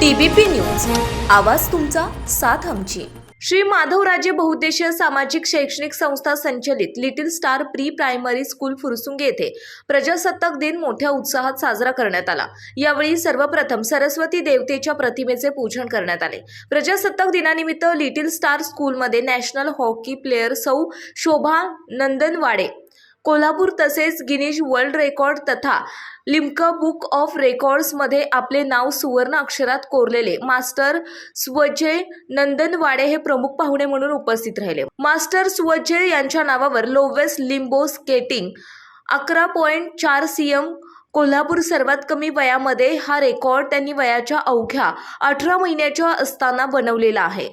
TBP news. आवाज तुमचा साथ आमची. श्री माधवराजे बहुद्देशीय सामाजिक शैक्षणिक संस्था संचलित little star pre primary school Phursungi येथे प्रजासत्ताक दिन मोठ्या उत्साहात साजरा करण्यात आला. यावेळी सर्वप्रथम सरस्वती देवतेच्या प्रतिमेचे पूजन करण्यात आले. प्रजासत्ताक दिनानिमित्त लिटिल स्टार स्कूलमध्ये नॅशनल हॉकी प्लेयर सौ शोभा नंदनवाडे कोल्हापूर तसेच गिनीज वर्ल्ड रेकॉर्ड तथा लिम्का बुक ऑफ रेकॉर्ड्समध्ये आपले नाव सुवर्ण अक्षरात कोरलेले मास्टर स्वजय नंदनवाडे हे प्रमुख पाहुणे म्हणून उपस्थित राहिले. मास्टर स्वजय यांच्या नावावर लोवेस्ट लिंबो स्केटिंग अकरा पॉईंट चार सी एम कोल्हापूर सर्वात कमी वयामध्ये हा रेकॉर्ड त्यांनी वयाच्या अवघ्या अठरा महिन्याच्या असताना बनवलेला आहे.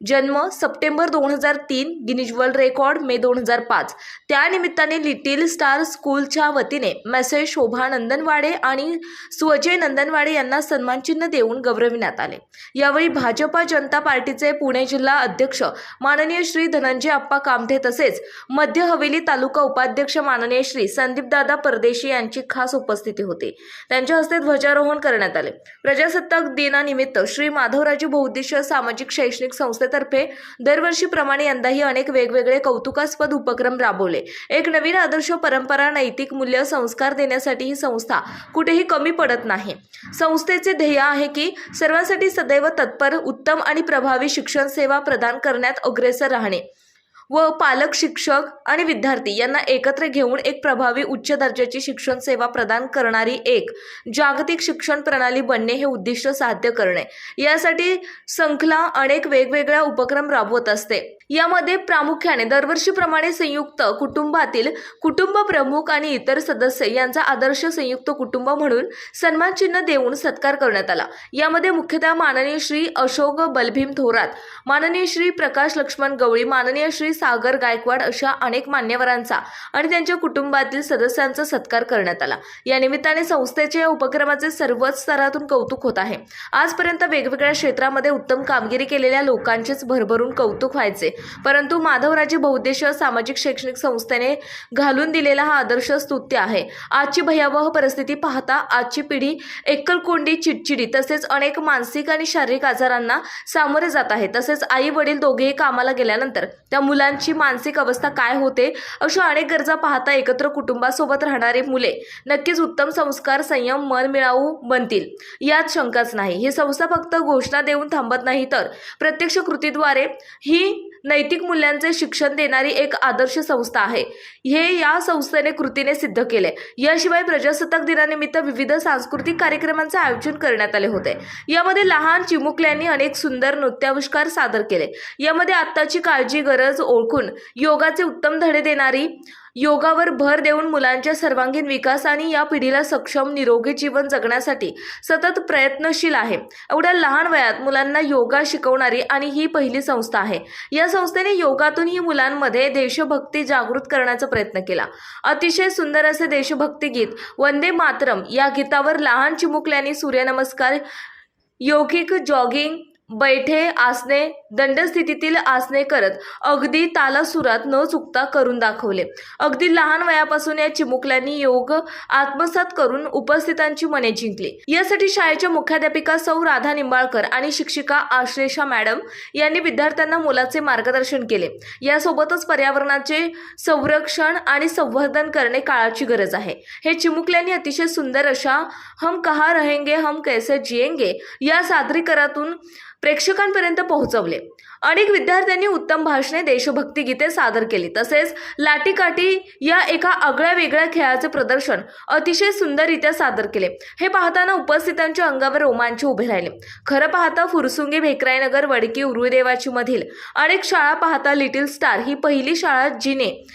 जन्म सप्टेंबर दोन हजार तीन गिनीज वर्ल्ड रेकॉर्ड मे दोन हजार पाच. त्यानिमित्ताने लिटिल स्टार स्कूलच्या वतीने मेसेज शोभा नंदनवाडे आणि स्वजय नंदनवाडे यांना सन्मानचिन्ह देऊन गौरविण्यात आले. यावेळी भाजपा जनता पार्टीचे पुणे जिल्हा अध्यक्ष माननीय श्री धनंजय अप्पा कामठे तसेच मध्य हवेली तालुका उपाध्यक्ष माननीय श्री संदीपदादा परदेशी यांची खास उपस्थिती होती. त्यांच्या हस्ते ध्वजारोहण करण्यात आले. प्रजासत्ताक दिनानिमित्त श्री माधवराजे बहुउद्देशीय सामाजिक शैक्षणिक संस्थेतर्फे दरवर्षीप्रमाणे यंदाही अनेक वेगवेगळे कौतुकास्पद उपक्रम राबवले. एक नवीन आदर्श परंपरा नैतिक मूल्य संस्कार देण्यासाठी ही संस्था कुठेही कमी पडत नाही. संस्थेचे ध्येय आहे की सर्वांसाठी सदैव तत्पर उत्तम आणि प्रभावी शिक्षण सेवा प्रदान करण्यात अग्रेसर राहणे. व पालक शिक्षक आणि विद्यार्थी यांना एकत्र घेऊन एक प्रभावी उच्च दर्जाची शिक्षण सेवा प्रदान करणारी एक जागतिक शिक्षण प्रणाली बनणे हे उद्दिष्ट साध्य करणे. यासाठी संखला अनेक वेगवेगळ्या उपक्रम राबवत असते. यामध्ये प्रामुख्याने दरवर्षीप्रमाणे संयुक्त कुटुंबातील कुटुंब प्रमुख आणि इतर सदस्य यांचा आदर्श संयुक्त कुटुंब म्हणून सन्मान चिन्ह देऊन सत्कार करण्यात आला. यामध्ये मुख्यतः माननीय श्री अशोक बलभीम थोरात माननीय श्री प्रकाश लक्ष्मण गवळी माननीय श्री सागर गायकवाड अशा अनेक मान्यवरांचा आणि त्यांच्या कुटुंबातील सदस्यांचा सत्कार करण्यात आला. या निमित्ताने संस्थेच्या या उपक्रमाचे सर्वच स्तरातून कौतुक होत आहे. आजपर्यंत वेगवेगळ्या क्षेत्रामध्ये उत्तम कामगिरी केलेल्या लोकांचेच भरभरून कौतुक व्हायचे. परंतु माधवराजे बहुद्देशीय सामाजिक शैक्षणिक संस्थेने घालून दिलेला हा आदर्श स्तुत्य आहे. आजची भयावह परिस्थिती पाहता आजची पिढी एकलकोंडी चिडचिडी तसेच अनेक मानसिक आणि शारीरिक आजारांना सामोरे जात आहे. तसेच आई वडील दोघेही कामाला गेल्यानंतर त्या मुलांची मानसिक अवस्था काय होते अशा अनेक गरजा पाहता एकत्र कुटुंबासोबत राहणारी मुले नक्कीच उत्तम संस्कार संयम मन मिळावू बनतील. यात शंकाच नाही. ही संस्था फक्त घोषणा देऊन थांबत नाही तर प्रत्यक्ष कृतीद्वारे ही नैतिक मूल्यांचे शिक्षण देणारी एक आदर्श संस्था आहे. हे या संस्थेने कृतीने सिद्ध केले. याशिवाय प्रजासत्ताक दिनानिमित्त विविध सांस्कृतिक कार्यक्रमांचे आयोजन करण्यात आले होते. यामध्ये लहान चिमुकल्यांनी अनेक सुंदर नृत्याविष्कार सादर केले. यामध्ये आत्ताची काळजी गरज ओळखून योगाचे उत्तम धडे देणारी योगावर भर देऊन मुलांच्या सर्वांगीण विकास आणि या पिढीला सक्षम निरोगी जीवन जगण्यासाठी सतत प्रयत्नशील आहे. एवढ्या लहान वयात मुलांना योगा शिकवणारी आणि ही पहिली संस्था आहे. या संस्थेने योगातून ही मुलांमध्ये देशभक्ती जागृत करण्याचा प्रयत्न केला. अतिशय सुंदर असे देशभक्ती गीत वंदे मातरम या गीतावर लहान चिमुकल्यांनी सूर्यनमस्कार योगिक जॉगिंग बैठे आसने दंडस्थितीतील आसने करत अगदी तालासुरात न चुकता करून दाखवले. अगदी लहान वयापासून या चिमुकल्यांनी योग आत्मसात करून उपस्थितांची मने जिंकली. यासाठी शाळेच्या मुख्याध्यापिका सौ राधा निंबाळकर आणि शिक्षिका आश्लेषा मॅडम यांनी विद्यार्थ्यांना मोलाचे मार्गदर्शन केले. यासोबतच पर्यावरणाचे संरक्षण आणि संवर्धन करणे काळाची गरज आहे. हे चिमुकल्यांनी अतिशय सुंदर अशा हम कहा रहेंगे हम कैसे जिएंगे या सादरीकरातून प्रेक्षकांपर्यंत पोहोचवले. अनेक विद्यार्थ्यांनी उत्तम भाषणे देशभक्ती गीते सादर केली. तसेच लाटीकाठी या एका आगळ्या वेगळ्या खेळाचे प्रदर्शन अतिशय सुंदररित्या सादर केले. हे पाहताना उपस्थितांच्या अंगावर रोमांच उभे राहिले. खरं पाहता फुरसुंगी भेकरायनगर वडकी उरुदेवाची मधील अनेक शाळा पाहता लिटिल स्टार ही पहिली शाळा जिने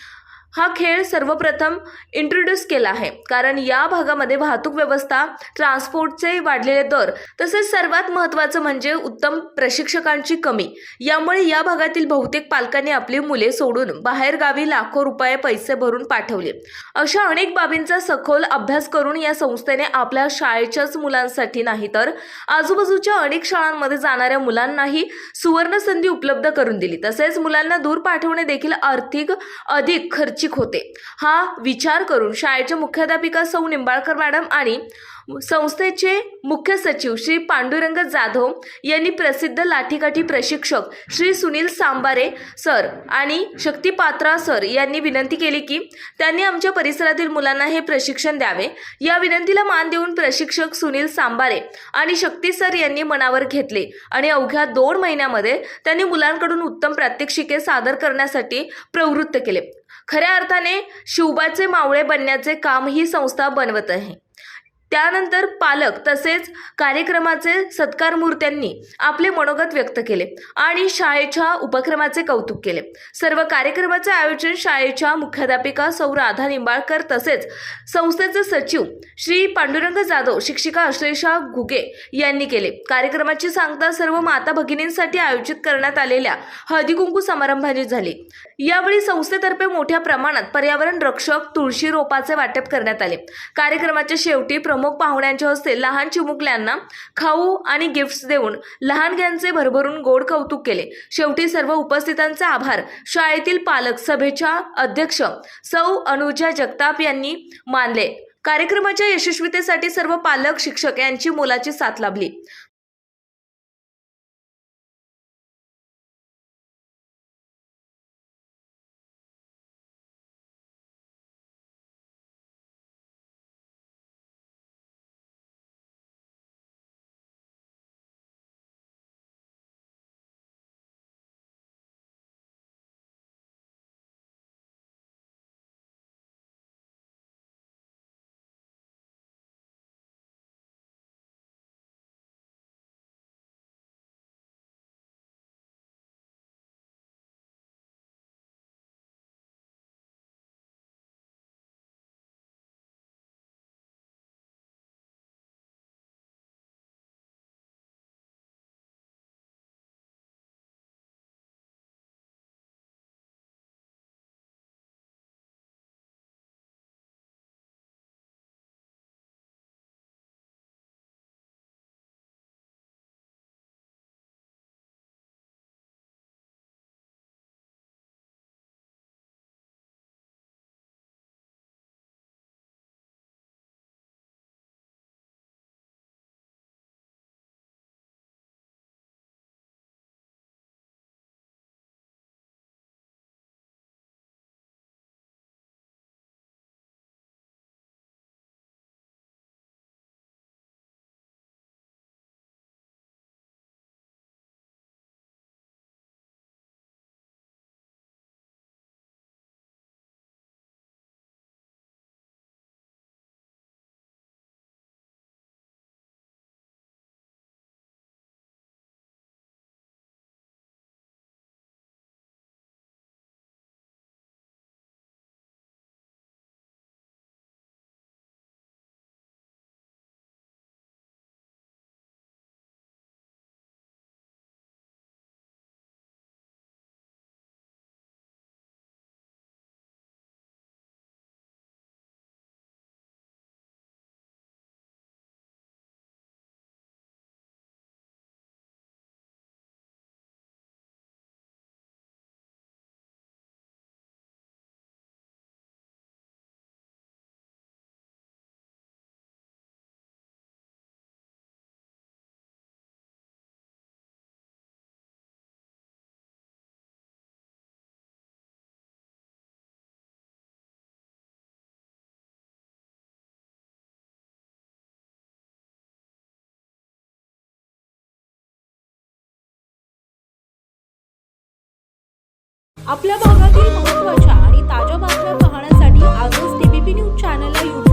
हा खेळ सर्वप्रथम इंट्रोड्यूस केला आहे. कारण या भागामध्ये वाहतूक व्यवस्था ट्रान्सपोर्टचे वाढलेले दर तसेच सर्वात महत्त्वाचं म्हणजे उत्तम प्रशिक्षकांची कमी. यामुळे या भागातील बहुतेक पालकांनी आपली मुले सोडून बाहेरगावी लाखो रुपये पैसे भरून पाठवले. अशा अनेक बाबींचा सखोल अभ्यास करून या संस्थेने आपल्या शाळेच्याच मुलांसाठी नाही तर आजूबाजूच्या अनेक शाळांमध्ये जाणाऱ्या मुलांनाही सुवर्ण संधी उपलब्ध करून दिली. तसेच मुलांना दूर पाठवणे देखील आर्थिक अधिक खर्च इच्छुक होते. हा विचार करून शाळेच्या मुख्याध्यापिका सौ निंबाळकर मॅडम आणि संस्थेचे मुख्य सचिव श्री पांडुरंग जाधव यांनी प्रसिद्ध लाठीकाठी प्रशिक्षक श्री सुनील सांबारे सर आणि शक्तिपात्रा सर यांनी विनंती केली की त्यांनी आमच्या परिसरातील मुलांना हे प्रशिक्षण द्यावे. या विनंतीला मान देऊन प्रशिक्षक सुनील सांबारे आणि शक्ती सर यांनी मनावर घेतले आणि अवघ्या दोन महिन्यामध्ये त्यांनी मुलांकडून उत्तम प्रात्यक्षिके सादर करण्यासाठी प्रवृत्त केले. खऱ्या अर्थाने शिवबाचे मावळे बनण्याचे काम ही संस्था बनवत आहे. त्यानंतर पालक तसेच कार्यक्रमाचे सत्कार मूर्त्यांनी आपले मनोगत व्यक्त केले आणि शाळेच्या उपक्रमाचे कौतुक केले. सर्व कार्यक्रमाचे आयोजन शाळेच्या मुख्याध्यापिका सौ राधा निंबाळकर तसेच संस्थेचे सचिव श्री पांडुरंग जाधव शिक्षिका अश्लेषा घुगे यांनी केले. कार्यक्रमाची सांगता सर्व माता भगिनींसाठी आयोजित करण्यात आलेल्या हळदीकुंकू समारंभाने झाली. यावेळी संस्थेतर्फे मोठ्या प्रमाणात पर्यावरण रक्षक तुळशी रोपाचे वाटप करण्यात आले. कार्यक्रमाच्या शेवटी प्रमुख पाहुण्यांच्या हस्ते लहान चिमुकल्यांना खाऊ आणि गिफ्ट्स देऊन लहानग्यांचे भरभरून गोड कौतुक केले. शेवटी सर्व उपस्थितांचा आभार. शाळेतील पालक सभेच्या अध्यक्ष सौ अनुजा जगताप यांनी मानले. कार्यक्रमाच्या यशस्वीतेसाठी सर्व पालक शिक्षक यांची मोलाची साथ लाभली. आपल्या भागातील महत्त्वाच्या आणि ताज्या बातम्या पाहण्यासाठी आजच डीबीपी न्यूज चॅनलला यूट्यूब